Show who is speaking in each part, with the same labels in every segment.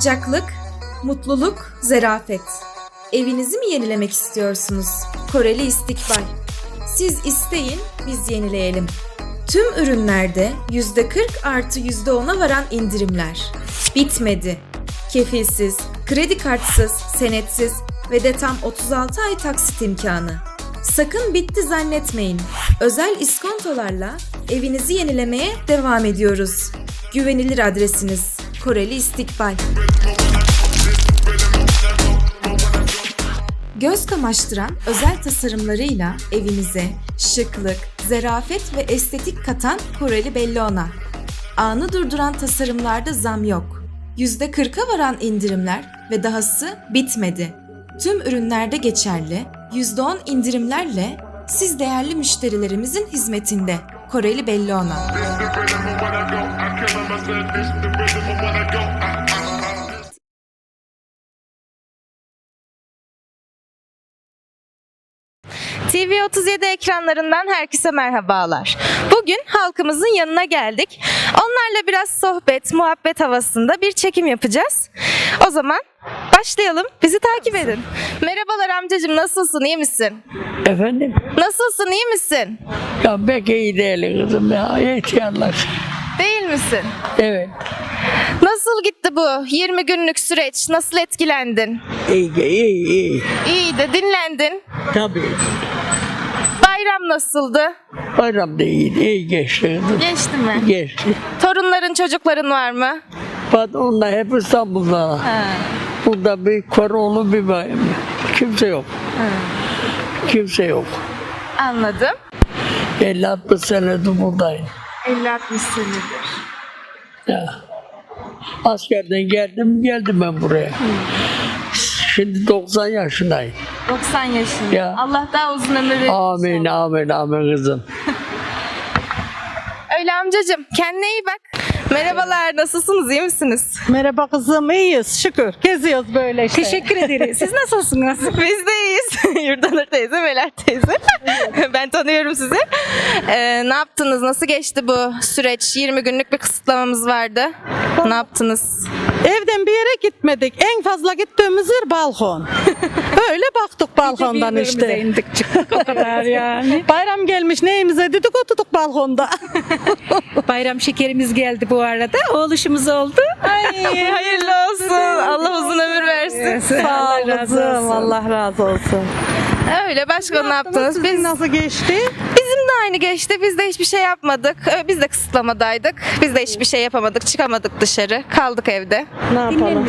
Speaker 1: Sıcaklık, mutluluk, zerafet. Evinizi mi yenilemek istiyorsunuz? Koreli İstikbal. Siz isteyin, biz yenileyelim. Tüm ürünlerde %40 artı %10'a varan indirimler. Bitmedi. Kefilsiz, kredi kartsız, senetsiz ve de tam 36 ay taksit imkanı. Sakın bitti zannetmeyin. Özel iskontolarla evinizi yenilemeye devam ediyoruz. Güvenilir adresiniz Koreli İstikbal. Göz kamaştıran özel tasarımlarıyla evinize şıklık, zerafet ve estetik katan Koreli Bellona. Anı durduran tasarımlarda zam yok. %40'a varan indirimler ve dahası bitmedi. Tüm ürünlerde geçerli %10 indirimlerle siz değerli müşterilerimizin hizmetinde. Koreli Bellona.
Speaker 2: TV37 ekranlarından herkese merhabalar. Bugün halkımızın yanına geldik. Onlarla biraz sohbet, muhabbet havasında bir çekim yapacağız. O zaman başlayalım. Bizi takip edin. Merhabalar amcacığım nasılsın? iyi misin?
Speaker 3: Efendim?
Speaker 2: Nasılsın? iyi misin?
Speaker 3: Ya pek iyi değil kızım ya. İhtiyarlar.
Speaker 2: Değil misin?
Speaker 3: Evet.
Speaker 2: Nasıl gitti bu 20 günlük süreç? Nasıl etkilendin?
Speaker 3: İyi, iyi, iyi.
Speaker 2: İyi de dinlendin.
Speaker 3: Tabii.
Speaker 2: Bayram nasıldı?
Speaker 3: Bayram da iyiydi. İyi geçti.
Speaker 2: Geçti mi?
Speaker 3: Geçti.
Speaker 2: Torunların, çocukların var mı?
Speaker 3: Bak onlar hep İstanbul'da. Burada bir Koroğlu bir bayım. Kimse yok. Kimse yok.
Speaker 2: Anladım.
Speaker 3: 50-60 senedir buradayım.
Speaker 2: 50-60 senedir.
Speaker 3: Ya. Askerden geldim, geldim ben buraya. Şimdi 90 yaşındayım.
Speaker 2: 90 yaşında.
Speaker 3: Ya.
Speaker 2: Allah daha uzun ömür verir.
Speaker 3: Amin, amin, amin kızım.
Speaker 2: Öyle amcacığım kendine iyi bak. Merhabalar nasılsınız iyi misiniz?
Speaker 4: Merhaba kızım, iyiyiz şükür. Geziyoruz böyle işte.
Speaker 2: Teşekkür ederiz. Siz nasılsınız? Biz de iyiyiz. Yurdanur teyze, Meler teyze. ben tanıyorum sizi. Ee, ne yaptınız? Nasıl geçti bu süreç? 20 günlük bir kısıtlamamız vardı. Ne yaptınız?
Speaker 4: Evden bir yere gitmedik. En fazla gittiğimiz yer balkon. Öyle baktık balkondan işte.
Speaker 5: indik çıktık o kadar yani.
Speaker 4: Bayram gelmiş neyimize dedik oturduk balkonda.
Speaker 5: Bayram şekerimiz geldi bu arada. Oğluşumuz oldu.
Speaker 2: Ay, hayırlı olsun. Allah uzun ömür versin.
Speaker 4: Sağ ol
Speaker 5: Allah razı olsun.
Speaker 4: Allah razı olsun.
Speaker 2: Öyle başka ne yaptınız?
Speaker 4: Sizin
Speaker 2: Biz
Speaker 4: nasıl geçti?
Speaker 2: De aynı geçti. Biz de hiçbir şey yapmadık. Ee, Biz de kısıtlamadaydık. Biz de hiçbir şey yapamadık. Çıkamadık dışarı. Kaldık evde.
Speaker 4: Ne yapalım?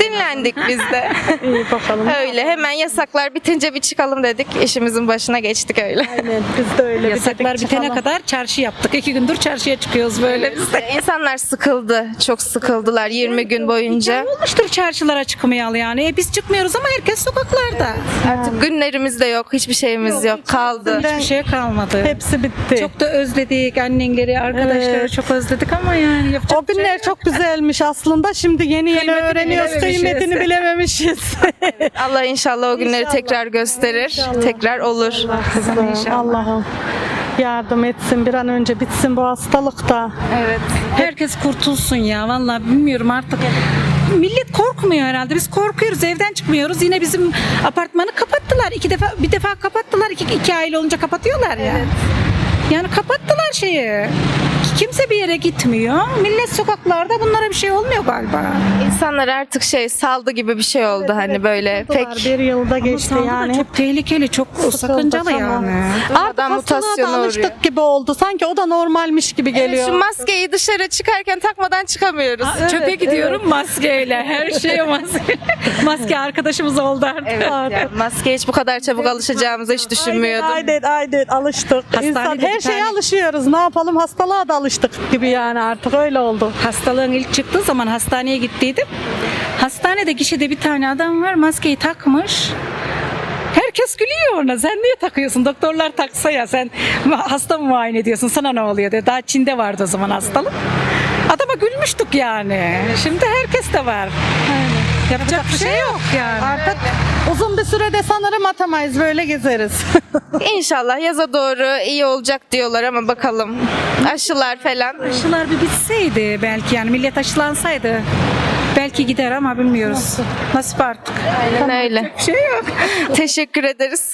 Speaker 2: Dinlendik biz de.
Speaker 4: İyi bakalım.
Speaker 2: öyle hemen yasaklar bitince bir çıkalım dedik. İşimizin başına geçtik öyle.
Speaker 4: Aynen biz de öyle
Speaker 5: Yasaklar
Speaker 4: dedik,
Speaker 5: bitene
Speaker 4: çıkalım.
Speaker 5: kadar çarşı yaptık. İki gündür çarşıya çıkıyoruz böyle biz de.
Speaker 2: İnsanlar sıkıldı. Çok sıkıldılar 20 gün boyunca.
Speaker 5: Olmuştur çarşılara çıkmayalı yani. E, biz çıkmıyoruz ama herkes sokaklarda.
Speaker 2: Artık günlerimiz de yok. Hiçbir şeyimiz yok. Kaldı.
Speaker 5: Hiçbir şey kalmadı.
Speaker 4: Hepsi bitti.
Speaker 5: Çok da özledik annenleri, arkadaşları
Speaker 4: Evet.
Speaker 5: çok özledik ama yani yapacak
Speaker 4: o
Speaker 5: bir şey
Speaker 4: günler
Speaker 5: yok.
Speaker 4: çok güzelmiş aslında. Şimdi yeni yeni
Speaker 5: Kıymetini
Speaker 4: öğreniyoruz.
Speaker 5: bilememişiz.
Speaker 4: Kıymetini bilememişiz.
Speaker 2: Allah inşallah o günleri
Speaker 4: İnşallah.
Speaker 2: tekrar gösterir.
Speaker 4: İnşallah.
Speaker 2: Tekrar olur.
Speaker 5: Kızım inşallah.
Speaker 4: Allah'ım yardım etsin bir an önce bitsin bu hastalık da.
Speaker 2: Evet.
Speaker 5: Herkes kurtulsun ya vallahi bilmiyorum artık. Millet korkmuyor herhalde. Biz korkuyoruz. Evden çıkmıyoruz. Yine bizim apartmanı kapattılar. İki defa bir defa kapattılar. İki, iki aile olunca kapatıyorlar ya. Yani kapattılar şeyi. Kimse bir yere gitmiyor. Millet sokaklarda bunlara bir şey olmuyor galiba.
Speaker 2: İnsanlar artık şey saldı gibi bir şey oldu hani böyle pek
Speaker 4: bir yılda geçti
Speaker 5: Salgın da
Speaker 4: yani.
Speaker 5: çok tehlikeli, çok sakıncalı
Speaker 4: Tamam.
Speaker 5: yani.
Speaker 4: Artık
Speaker 2: Adam
Speaker 4: hastalığa da
Speaker 2: uğruyor.
Speaker 4: alıştık gibi oldu. Sanki o da normalmiş gibi geliyor.
Speaker 2: Şu maskeyi dışarı çıkarken takmadan çıkamıyoruz.
Speaker 5: Çöpe gidiyorum maskeyle. Her şeye maske. maske arkadaşımız oldu artık.
Speaker 2: Evet, yani maskeye hiç bu kadar çabuk alışacağımızı hiç düşünmüyordum.
Speaker 4: Aynen aynen alıştık.
Speaker 5: Hastanede
Speaker 4: İnsan,
Speaker 5: bir
Speaker 4: her şeye
Speaker 5: tane-
Speaker 4: alışıyoruz. Ne yapalım hastalığa da alıştık gibi yani artık öyle oldu.
Speaker 5: Hastalığın ilk çıktığı zaman hastaneye gittiydim. Hastanede gişede bir tane adam var maskeyi takmış. Herkes gülüyor ona. Sen niye takıyorsun? Doktorlar taksa ya sen hasta mı muayene ediyorsun? Sana ne oluyor diye. Daha Çin'de vardı o zaman hastalık. Adama gülmüştük yani. Şimdi herkes de var. Yapacak bir şey yok yani.
Speaker 4: Artık uzun bir sürede sanırım atamayız böyle gezeriz.
Speaker 2: İnşallah yaza doğru iyi olacak diyorlar ama bakalım. Aşılar falan.
Speaker 5: Aşılar bir bitseydi belki yani millet aşılansaydı Belki gider ama bilmiyoruz. Nasip artık.
Speaker 2: Aynen öyle.
Speaker 5: Bir şey yok.
Speaker 2: Teşekkür ederiz.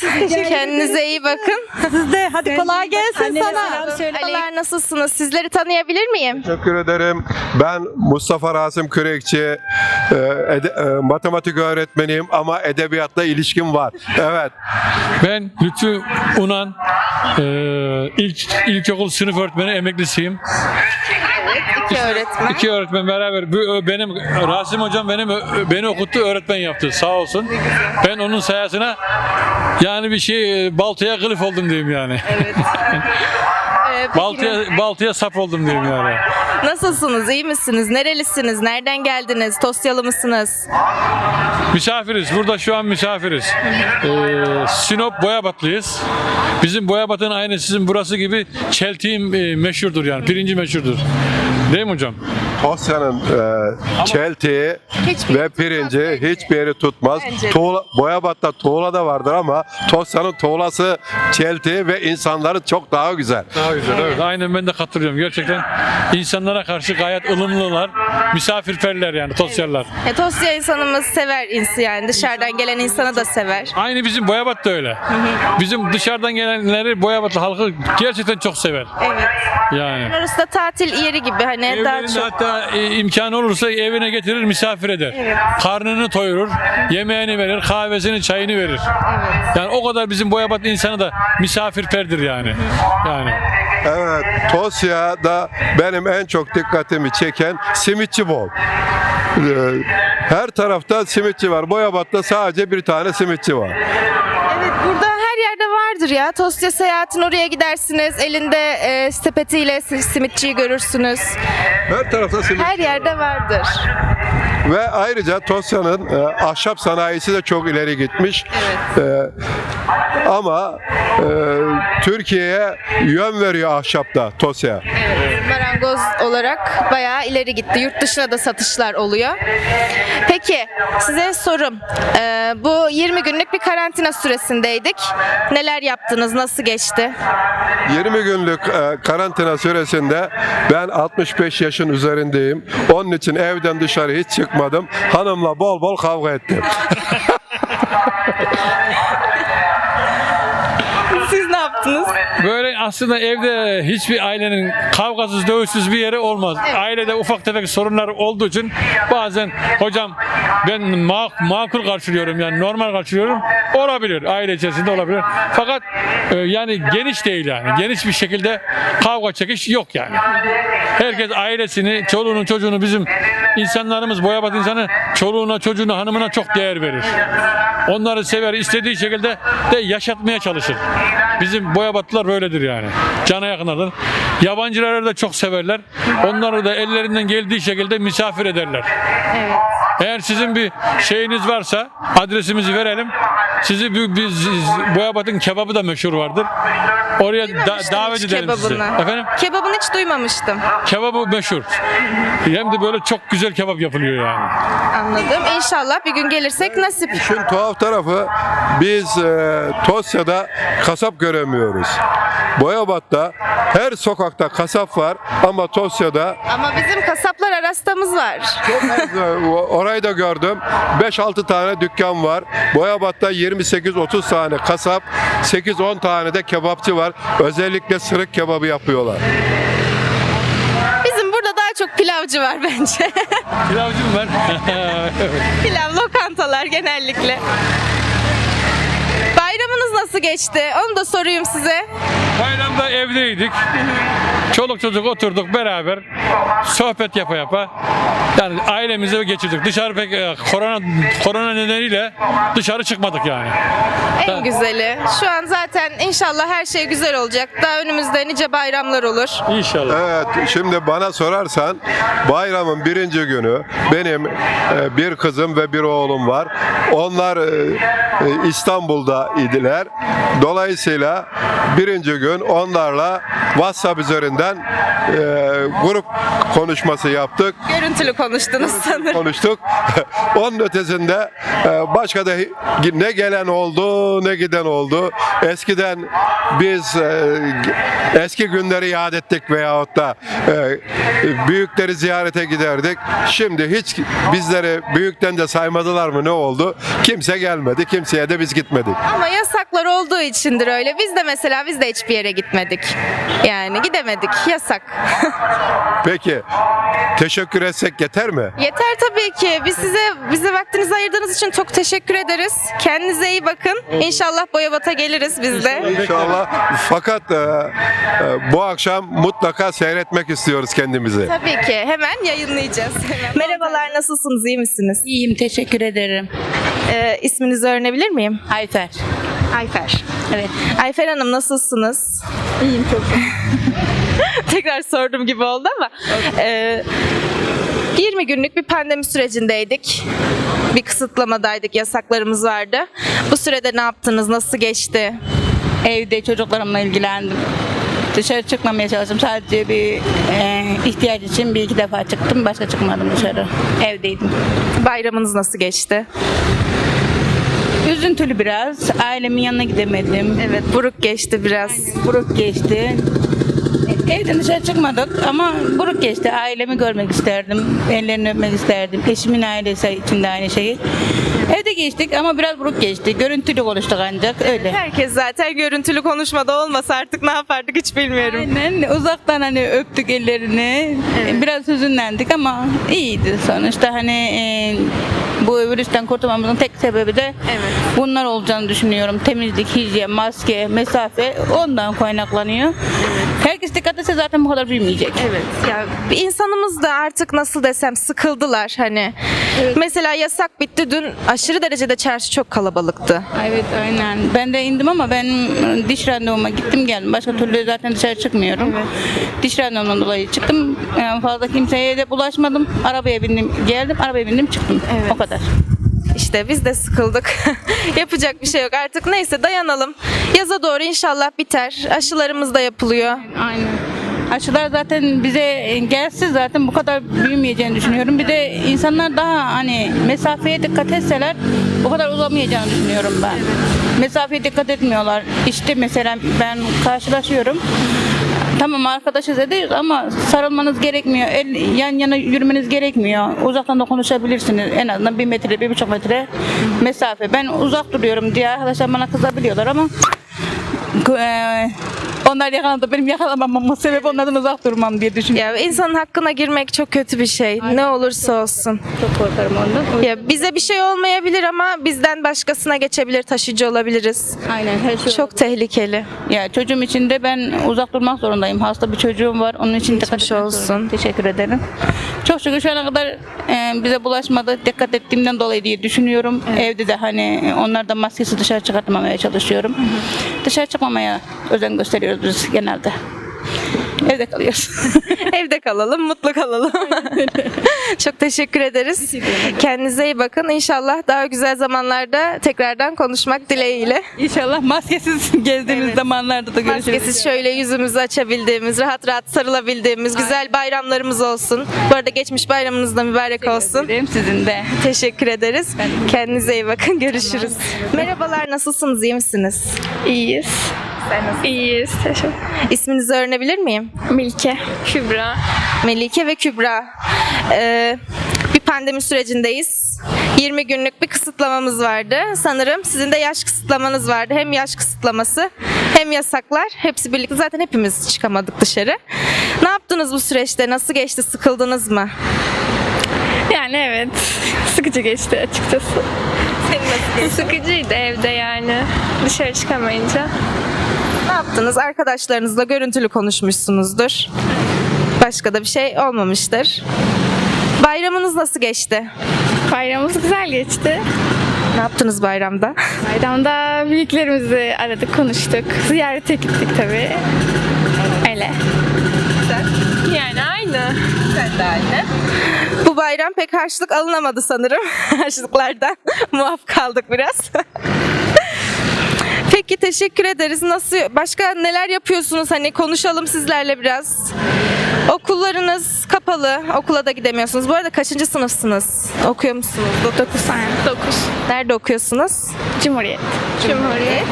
Speaker 2: Kendinize iyi bakın.
Speaker 4: Siz de hadi kolay gelsin sana.
Speaker 2: Merhabalar nasılsınız? Sizleri tanıyabilir miyim?
Speaker 6: Teşekkür ederim. Ben Mustafa Rasim Kürekçi, e, ede- e, matematik öğretmeniyim ama edebiyatla ilişkim var. Evet.
Speaker 7: Ben Lütfü Unan, e, ilk ilkokul sınıf öğretmeni emeklisiyim.
Speaker 2: İki öğretmen.
Speaker 7: İki öğretmen beraber. Bu, benim Rasim hocam benim beni okuttu, öğretmen yaptı. Sağ olsun. Ben onun sayesinde yani bir şey e, baltaya kılıf oldum diyeyim yani.
Speaker 2: Ee, peki
Speaker 7: baltaya baltaya sap oldum diyeyim yani.
Speaker 2: Nasılsınız? İyi misiniz? Nerelisiniz? Nereden geldiniz? Tosyalı mısınız?
Speaker 7: Misafiriz. Burada şu an misafiriz. Ee, Sinop Boyabatlıyız. Bizim Boyabat'ın aynı sizin burası gibi çeltiğim e, meşhurdur yani. Pirinci meşhurdur. Değil mi hocam?
Speaker 6: Tosya'nın e,
Speaker 2: Hiçbir
Speaker 6: ve pirinci hiçbir yeri tutmaz.
Speaker 2: Bence de.
Speaker 6: Tuğla, Boyabat'ta tuğla da vardır ama Tosya'nın tuğlası, çeltiği ve insanları çok daha güzel.
Speaker 7: Daha güzel. Evet. Aynen ben de katılıyorum. Gerçekten insanlara karşı gayet ılımlılar. Misafirperler yani Tosyalılar.
Speaker 2: E, Tosya insanımız sever insi yani dışarıdan gelen insanı da sever.
Speaker 7: Aynı bizim Boyabat da öyle. Bizim dışarıdan gelenleri Boyabatlı halkı gerçekten çok sever.
Speaker 2: Evet.
Speaker 7: Yani.
Speaker 2: Orası da tatil yeri gibi hani daha
Speaker 7: Evlerinde
Speaker 2: çok.
Speaker 7: hatta e, imkanı olursa evine getirir misafir eder. Karnını doyurur, yemeğini verir, kahvesini, çayını verir. Yani o kadar bizim Boyabat insanı da misafirperdir yani. Yani.
Speaker 6: Evet, Tosya'da benim en çok dikkatimi çeken simitçi bol. Ee, Her tarafta simitçi var. Boyabat'ta sadece bir tane simitçi var.
Speaker 2: Evet burada vardır ya. Tosya seyahatin oraya gidersiniz. Elinde e, sepetiyle si- simitçiyi görürsünüz.
Speaker 6: Her tarafta simitçi.
Speaker 2: Her yerde vardır.
Speaker 6: Ve ayrıca Tosya'nın e, ahşap sanayisi de çok ileri gitmiş. E, ama e, Türkiye'ye yön veriyor ahşapta Tosya.
Speaker 2: Marangoz olarak bayağı ileri gitti. Yurt dışına da satışlar oluyor. Peki size sorum. Ee, bu 20 günlük bir karantina süresindeydik. Neler yaptınız? Nasıl geçti?
Speaker 6: 20 günlük e, karantina süresinde ben 65 yaşın üzerindeyim. Onun için evden dışarı hiç çıkmadım. Hanımla bol bol kavga ettim.
Speaker 2: Siz ne yaptınız?
Speaker 7: Böyle aslında evde hiçbir ailenin kavgasız, dövüşsüz bir yeri olmaz. Ailede ufak tefek sorunlar olduğu için bazen hocam ben ma- makul karşılıyorum yani normal karşılıyorum. Olabilir. Aile içerisinde olabilir. Fakat e, yani geniş değil yani. Geniş bir şekilde kavga çekiş yok yani. Herkes ailesini, çoluğunu, çocuğunu bizim insanlarımız, Boyabat insanı çoluğuna, çocuğuna, hanımına çok değer verir. Onları sever, istediği şekilde de yaşatmaya çalışır. Bizim Boyabatlılar böyledir yani. Cana yakınlardır. Yabancıları da çok severler. Onları da ellerinden geldiği şekilde misafir ederler. Eğer sizin bir şeyiniz varsa adresimizi verelim. Sizi bir, biz Boyabat'ın kebabı da meşhur vardır. Oraya da- davet
Speaker 2: hiç
Speaker 7: edelim sizi.
Speaker 2: kebabını.
Speaker 7: Efendim?
Speaker 2: Kebabını hiç duymamıştım.
Speaker 7: Kebabı meşhur. Hem de böyle çok güzel kebap yapılıyor yani.
Speaker 2: Anladım. İnşallah bir gün gelirsek nasip.
Speaker 6: İşin tuhaf tarafı biz e, Tosya'da kasap göremiyoruz. Boyabat'ta her sokakta kasap var ama Tosya'da
Speaker 2: Ama bizim kasaplar arastamız var.
Speaker 6: e, orayı da gördüm. 5-6 tane dükkan var. Boyabat'ta 28-30 tane kasap, 8-10 tane de kebapçı var. Özellikle sırık kebabı yapıyorlar.
Speaker 2: Bizim burada daha çok pilavcı var bence.
Speaker 7: Pilavcı mı var?
Speaker 2: Pilav lokantalar genellikle. Bayramınız nasıl geçti? Onu da sorayım size.
Speaker 7: Bayramda evdeydik. Çoluk çocuk oturduk beraber. Sohbet yapa yapa. Yani ailemize geçirdik. Dışarı pek e, korona korona nedeniyle dışarı çıkmadık yani.
Speaker 2: En güzeli. Şu an zaten inşallah her şey güzel olacak. Daha önümüzde nice bayramlar olur.
Speaker 7: İnşallah.
Speaker 6: Evet, şimdi bana sorarsan bayramın birinci günü benim e, bir kızım ve bir oğlum var. Onlar e, e, İstanbul'da idiler. Dolayısıyla birinci gün onlarla WhatsApp üzerinden e, grup konuşması yaptık.
Speaker 2: Görüntülü konuştunuz sanırım.
Speaker 6: konuştuk. Onun ötesinde e, başka da ne gelen oldu ne giden oldu. Eskiden biz e, eski günleri yad ettik veyahut da e, büyükleri ziyarete giderdik. Şimdi hiç bizleri büyükten de saymadılar mı ne oldu? Kimse gelmedi. Kimseye de biz gitmedik.
Speaker 2: Ama yasaklar olduğu içindir öyle. Biz de mesela biz de hiçbir yere gitmedik. Yani gidemedik. Yasak.
Speaker 6: Peki teşekkür etsek yeter mi?
Speaker 2: Yeter tabii ki. Biz size bize vaktinizi ayırdığınız için çok teşekkür ederiz. Kendinize iyi bakın. İnşallah Boyabat'a geliriz biz de.
Speaker 6: İnşallah. Fakat e, e, bu akşam mutlaka seyretmek istiyoruz kendimizi.
Speaker 2: Tabii ki. Hemen yayınlayacağız. Merhabalar, nasılsınız? iyi misiniz?
Speaker 8: İyiyim teşekkür ederim.
Speaker 2: Ee, isminizi öğrenebilir miyim?
Speaker 8: Ayfer.
Speaker 2: Ayfer.
Speaker 8: Evet.
Speaker 2: Ayfer Hanım nasılsınız? İyiyim çok. Tekrar sordum gibi oldu ama. Ee, 20 günlük bir pandemi sürecindeydik. Bir kısıtlamadaydık, yasaklarımız vardı. Bu sürede ne yaptınız, nasıl geçti?
Speaker 8: Evde çocuklarımla ilgilendim. Dışarı çıkmamaya çalıştım. Sadece bir e, ihtiyaç için bir iki defa çıktım. Başka çıkmadım dışarı. Evdeydim.
Speaker 2: Bayramınız nasıl geçti?
Speaker 8: Üzüntülü biraz. Ailemin yanına gidemedim.
Speaker 2: Evet, buruk geçti biraz.
Speaker 8: Buruk geçti. Evden dışarı çıkmadık ama buruk geçti. Ailemi görmek isterdim. Ellerini öpmek isterdim. Eşimin ailesi için de aynı şeyi. Evde geçtik ama biraz buruk geçti. Görüntülü konuştuk ancak öyle.
Speaker 2: Herkes zaten görüntülü konuşmada olmasa artık ne yapardık hiç bilmiyorum.
Speaker 8: Aynen uzaktan hani öptük ellerini. Biraz hüzünlendik ama iyiydi sonuçta hani e, bu virüsten kurtulmamızın tek sebebi de bunlar olacağını düşünüyorum. Temizlik, hijyen, maske, mesafe ondan kaynaklanıyor. Herkes dikkat etse zaten bu kadar büyümeyecek.
Speaker 2: Evet. Ya insanımız da artık nasıl desem sıkıldılar hani. Mesela yasak bitti dün aşırı derecede çarşı çok kalabalıktı.
Speaker 8: Evet aynen. Ben de indim ama ben diş randevuma gittim geldim. Başka türlü zaten dışarı çıkmıyorum. Diş randevumdan dolayı çıktım. Yani fazla kimseye de bulaşmadım. Arabaya bindim geldim. Arabaya bindim çıktım. O kadar.
Speaker 2: İşte biz de sıkıldık. Yapacak bir şey yok artık neyse dayanalım. Yaza doğru inşallah biter. Aşılarımız da yapılıyor.
Speaker 8: Aynen. Aşılar zaten bize gelse zaten bu kadar büyümeyeceğini düşünüyorum. Bir de insanlar daha hani mesafeye dikkat etseler bu kadar uzamayacağını düşünüyorum ben. Mesafeye dikkat etmiyorlar. İşte mesela ben karşılaşıyorum. Tamam arkadaşız ediyoruz ama sarılmanız gerekmiyor. El, yan yana yürümeniz gerekmiyor. Uzaktan da konuşabilirsiniz. En azından bir metre, bir buçuk metre mesafe. Ben uzak duruyorum diye arkadaşlar bana kızabiliyorlar ama onlar yakalandı. Benim yakalamamamın sebebi onlardan uzak durmam diye düşünüyorum.
Speaker 2: Ya insanın hakkına girmek çok kötü bir şey. Ne olursa olsun.
Speaker 8: Çok korkarım ondan.
Speaker 2: Ya bize bir şey olmayabilir ama bizden başkasına geçebilir, taşıyıcı olabiliriz.
Speaker 8: Aynen her şey.
Speaker 2: Çok tehlikeli.
Speaker 8: Ya çocuğum için de ben uzak durmak zorundayım. Hasta bir çocuğum var. Onun için dikkat etmek
Speaker 2: olsun.
Speaker 8: zorundayım. Teşekkür ederim. Çok şükür şu ana kadar e, bize bulaşmadı. Dikkat ettiğimden dolayı diye düşünüyorum. Evde de hani onlar da maskesi dışarı çıkartmamaya çalışıyorum. Dışarı çıkmamaya özen gösteriyoruz biz genelde. Evde kalıyoruz.
Speaker 2: Evde kalalım, mutlu kalalım. Çok teşekkür ederiz. Kendinize iyi bakın. İnşallah daha güzel zamanlarda tekrardan konuşmak dileğiyle.
Speaker 8: İnşallah maskesiz gezdiğimiz zamanlarda da görüşürüz.
Speaker 2: Maskesiz şöyle yüzümüzü açabildiğimiz, rahat rahat sarılabildiğimiz güzel bayramlarımız olsun. Bu arada geçmiş bayramınız da mübarek olsun.
Speaker 8: Ederim sizin de.
Speaker 2: Teşekkür ederiz. Kendinize iyi bakın. Görüşürüz. Merhabalar, nasılsınız? İyi misiniz?
Speaker 9: İyiyiz. İyiyiz. Teşekkür
Speaker 2: İsminizi öğrenebilir miyim?
Speaker 9: Milke. Kübra.
Speaker 2: Melike ve Kübra. Ee, bir pandemi sürecindeyiz. 20 günlük bir kısıtlamamız vardı. Sanırım sizin de yaş kısıtlamanız vardı. Hem yaş kısıtlaması hem yasaklar. Hepsi birlikte. Zaten hepimiz çıkamadık dışarı. Ne yaptınız bu süreçte? Nasıl geçti? Sıkıldınız mı?
Speaker 9: Yani evet. Sıkıcı geçti açıkçası.
Speaker 2: Senin nasıl geçti?
Speaker 9: Sıkıcıydı evde yani. Dışarı çıkamayınca.
Speaker 2: Ne yaptınız? Arkadaşlarınızla görüntülü konuşmuşsunuzdur. Başka da bir şey olmamıştır. Bayramınız nasıl geçti?
Speaker 9: Bayramımız güzel geçti.
Speaker 2: Ne yaptınız bayramda?
Speaker 9: Bayramda büyüklerimizi aradık, konuştuk. Ziyarete gittik tabii. Öyle. Yani aynı.
Speaker 2: Bu bayram pek harçlık alınamadı sanırım. Harçlıklardan muaf kaldık biraz. Peki teşekkür ederiz. Nasıl başka neler yapıyorsunuz? Hani konuşalım sizlerle biraz. Okullarınız kapalı. Okula da gidemiyorsunuz. Bu arada kaçıncı sınıfsınız? Okuyor musunuz?
Speaker 9: 9 tane. 9.
Speaker 2: Nerede okuyorsunuz?
Speaker 9: Cumhuriyet. Cumhuriyet.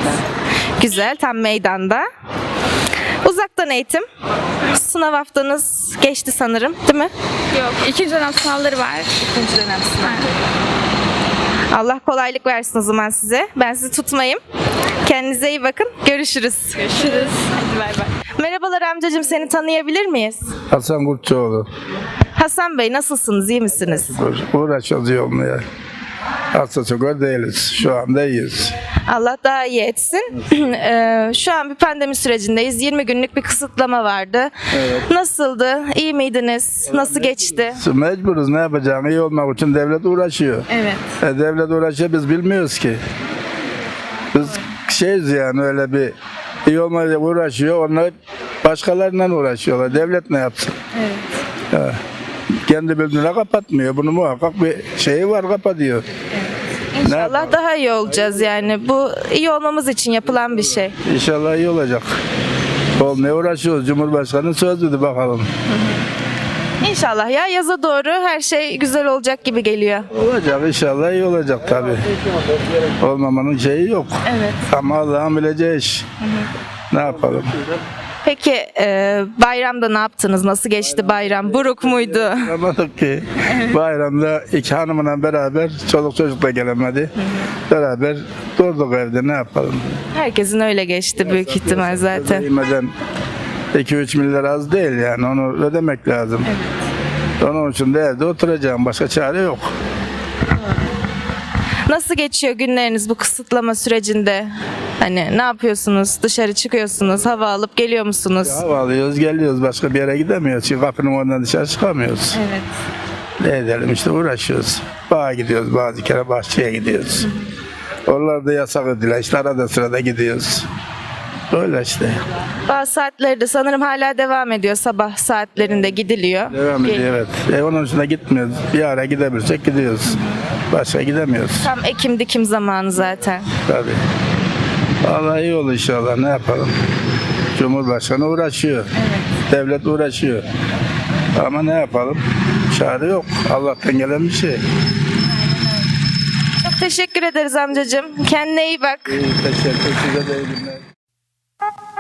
Speaker 2: Güzel, tam meydanda. Uzaktan eğitim. Sınav haftanız geçti sanırım, değil mi?
Speaker 9: Yok. İkinci dönem sınavları var.
Speaker 2: İkinci dönem Allah kolaylık versin o zaman size. Ben sizi tutmayayım. Kendinize iyi bakın. Görüşürüz.
Speaker 9: Görüşürüz.
Speaker 2: Hadi bay bay. Merhabalar amcacığım seni tanıyabilir miyiz?
Speaker 10: Hasan Kurtçuoğlu.
Speaker 2: Hasan Bey nasılsınız? iyi misiniz?
Speaker 10: Uğraşıyoruz yolmaya. Hasta çok değiliz. Şu anda iyiyiz.
Speaker 2: Allah daha iyi etsin. Eee, Şu an bir pandemi sürecindeyiz. 20 günlük bir kısıtlama vardı. Nasıldı? İyi miydiniz? Nasıl geçti?
Speaker 10: Mecburuz ne yapacağını iyi olmak için devlet uğraşıyor.
Speaker 2: Evet.
Speaker 10: E, devlet uğraşıyor biz bilmiyoruz ki. Biz şeyiz yani öyle bir iyi olmaya uğraşıyor. Onlar başkalarından uğraşıyorlar. Devlet ne yapsın? Evet. kendi bildiğine kapatmıyor. Bunu muhakkak bir şeyi var kapatıyor. Ne
Speaker 2: Allah
Speaker 10: yapalım?
Speaker 2: daha iyi olacağız yani. Bu iyi olmamız için yapılan bir şey.
Speaker 10: İnşallah iyi olacak. Olmaya uğraşıyoruz. Cumhurbaşkanı sözlüydü bakalım.
Speaker 2: İnşallah ya yaza doğru her şey güzel olacak gibi geliyor.
Speaker 10: Olacak inşallah iyi olacak tabii. Olmamanın şeyi yok.
Speaker 2: Evet.
Speaker 10: Ama Allah'ın bileceği iş. Ne yapalım?
Speaker 2: Peki e, bayramda ne yaptınız? Nasıl geçti bayram? Buruk muydu?
Speaker 10: Yapamadık ki. Bayramda iki hanımla beraber çoluk çocuk da gelemedi. Beraber durduk evde ne yapalım?
Speaker 2: Herkesin öyle geçti büyük ihtimal zaten.
Speaker 10: 2-3 milyar az değil yani onu ödemek lazım. Onun için de evde oturacağım. Başka çare yok.
Speaker 2: Nasıl geçiyor günleriniz bu kısıtlama sürecinde? Hani ne yapıyorsunuz? Dışarı çıkıyorsunuz, hava alıp geliyor musunuz?
Speaker 10: Hava alıyoruz, geliyoruz. Başka bir yere gidemiyoruz. Çünkü kapının oradan dışarı çıkamıyoruz.
Speaker 2: Evet.
Speaker 10: Ne edelim işte uğraşıyoruz. Bağa gidiyoruz bazı kere bahçeye gidiyoruz. Oralarda yasak edilen işte arada sırada gidiyoruz. Öyle işte.
Speaker 2: Bazı saatleri de sanırım hala devam ediyor. Sabah saatlerinde gidiliyor.
Speaker 10: Devam
Speaker 2: Gel-
Speaker 10: ediyor evet. E, onun dışında gitmiyoruz. Bir ara gidebilirsek gidiyoruz. Başka gidemiyoruz
Speaker 2: Tam ekim dikim zamanı zaten.
Speaker 10: tabii. Vallahi iyi olur inşallah ne yapalım. Cumhurbaşkanı uğraşıyor. Devlet uğraşıyor. Ama ne yapalım? Çare yok. Allah'tan gelen bir şey.
Speaker 2: Çok teşekkür ederiz amcacığım. Kendine iyi bak.
Speaker 10: İyi, teşekkür size de iyi günler. you